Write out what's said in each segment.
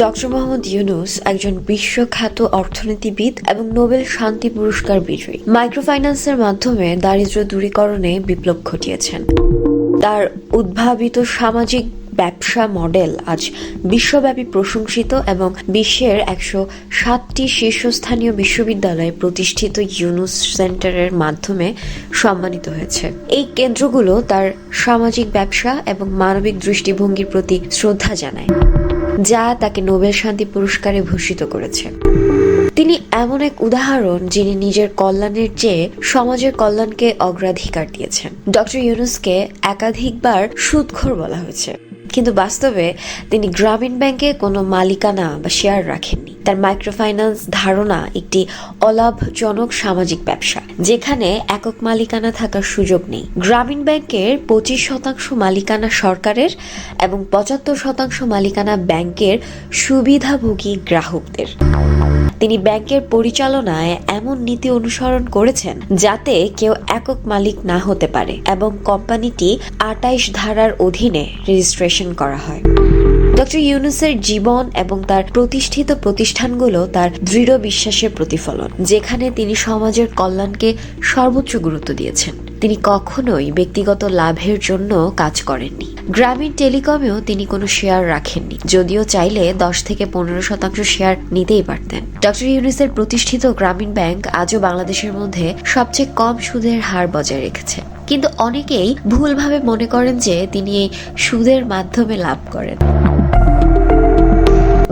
Doctor Mohammad Yunus একজন বিশ্বখ্যাত অর্থনীতিবিদ এবং নোবেল শান্তি পুরস্কার বিজয়ী। মাইক্রোফাইন্যান্সের মাধ্যমে দারিদ্র দূরীকরণে বিপ্লব ঘটিয়েছেন। তার উদ্ভাবিত সামাজিক ব্যবসা মডেল আজ বিশ্বব্যাপী প্রশংসিত এবং বিশ্বের একশো সাতটি শীর্ষস্থানীয় বিশ্ববিদ্যালয়ে প্রতিষ্ঠিত ইউনুস সেন্টারের মাধ্যমে সম্মানিত হয়েছে। এই কেন্দ্রগুলো তার সামাজিক ব্যবসা এবং মানবিক দৃষ্টিভঙ্গির প্রতি শ্রদ্ধা জানায়। যা তাকে নোবেল শান্তি পুরস্কারে ভূষিত করেছে। তিনি এমন এক উদাহরণ যিনি নিজের কল্যাণের চেয়ে সমাজের কল্যাণকে অগ্রাধিকার দিয়েছেন। ডক্টর ইউনুসকে একাধিকবার সুদখোর বলা হয়েছে। কিন্তু বাস্তবে তিনি গ্রামীণ ব্যাংকে কোনো মালিকানা বা শেয়ার রাখেননি। তার মাইক্রোফাইন্যান্স ধারণা একটি অলাভজনক সামাজিক ব্যবসা, যেখানে একক মালিকানা থাকার সুযোগ নেই। গ্রামীণ ব্যাংকের পঁচিশ শতাংশ মালিকানা সরকারের এবং পঁচাত্তর শতাংশ মালিকানা ব্যাংকের সুবিধাভোগী গ্রাহকদের। তিনি ব্যাংকের পরিচালনায় এমন নীতি অনুসরণ করেছেন যাতে কেউ একক মালিক না হতে পারে এবং কোম্পানিটি আটাইশ ধারার অধীনে রেজিস্ট্রেশন করা হয়। ডক্টর ইউনুসের জীবন এবং তার প্রতিষ্ঠিত প্রতিষ্ঠানগুলো তার দৃঢ় বিশ্বাসের প্রতিফলন, যেখানে তিনি সমাজের কল্যাণকে সর্বোচ্চ গুরুত্ব দিয়েছেন। তিনি কখনোই ব্যক্তিগত লাভের জন্য কাজ করেননি। গ্রামীণ টেলিকমেও তিনি কোনো শেয়ার রাখেননি, যদিও চাইলে দশ থেকে পনেরো শতাংশ শেয়ার নিতেই পারতেন। ডক্টর ইউনুসের প্রতিষ্ঠিত গ্রামীণ ব্যাংক আজও বাংলাদেশের মধ্যে সবচেয়ে কম সুদের হার বজায় রেখেছে। কিন্তু অনেকেই ভুলভাবে মনে করেন যে তিনি এই সুদের মাধ্যমে লাভ করেন।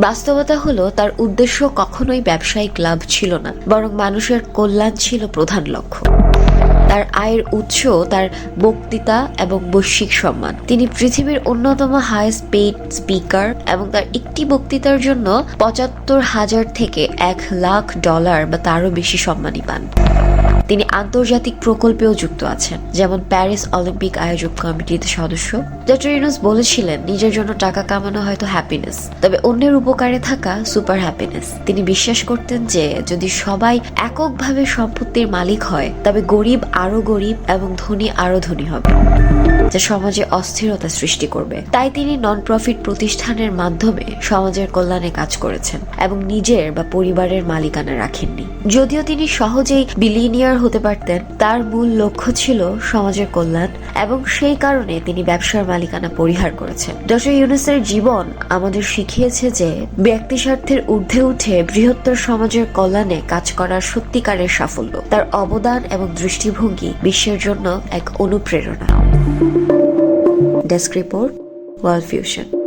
বাস্তবতা হলো, তার উদ্দেশ্য কখনোই ব্যবসায়িক লাভ ছিল না, বরং মানুষের কল্যাণ ছিল প্রধান লক্ষ্য। তার আয়ের উৎস, তার বক্তৃতা এবং বৈশ্বিক সম্মান। তিনি পৃথিবীর অন্যতম হাইয়েস্ট পেইড স্পিকার এবং তার একটি বক্তৃতার জন্য পঁচাত্তর হাজার থেকে এক লাখ ডলার বা তারও বেশি সম্মানী পান। তিনি আন্তর্জাতিক প্রকল্পেও যুক্ত আছেন, যেমন প্যারিস অলিম্পিক আয়োজক কমিটির সদস্য। ডক্টর বলেছিলেন, নিজের জন্য টাকা কামানো হয়তো হ্যাপিনেস তবে অন্যের উপকারে থাকা সুপার হ্যাপিনেস তিনি বিশ্বাস করতেন যে, যদি সবাই এককভাবে সম্পত্তির মালিক হয়, তবে গরিব আরও গরিব এবং ধনী আরও ধনী হবে, যা সমাজে অস্থিরতা সৃষ্টি করবে। তাই তিনি নন প্রফিট প্রতিষ্ঠানের মাধ্যমে সমাজের কল্যাণে কাজ করেছেন এবং নিজের বা পরিবারের মালিকানা রাখেননি। যদিও তিনি সহজেই বিলিনিয়ার হতে পারতেন। তার মূল লক্ষ্য ছিল সমাজের কল্যাণ এবং সেই কারণে তিনি ব্যবসার মালিকানা পরিহার করেছেন। ডক্টর ইউনুসের জীবন আমাদের শিখিয়েছে যে ব্যক্তি স্বার্থের ঊর্ধ্বে উঠে বৃহত্তর সমাজের কল্যাণে কাজ করার সত্যিকারের সাফল্য। তার অবদান এবং দৃষ্টিভঙ্গি বিশ্বের জন্য এক অনুপ্রেরণা। Desk report, world fusion.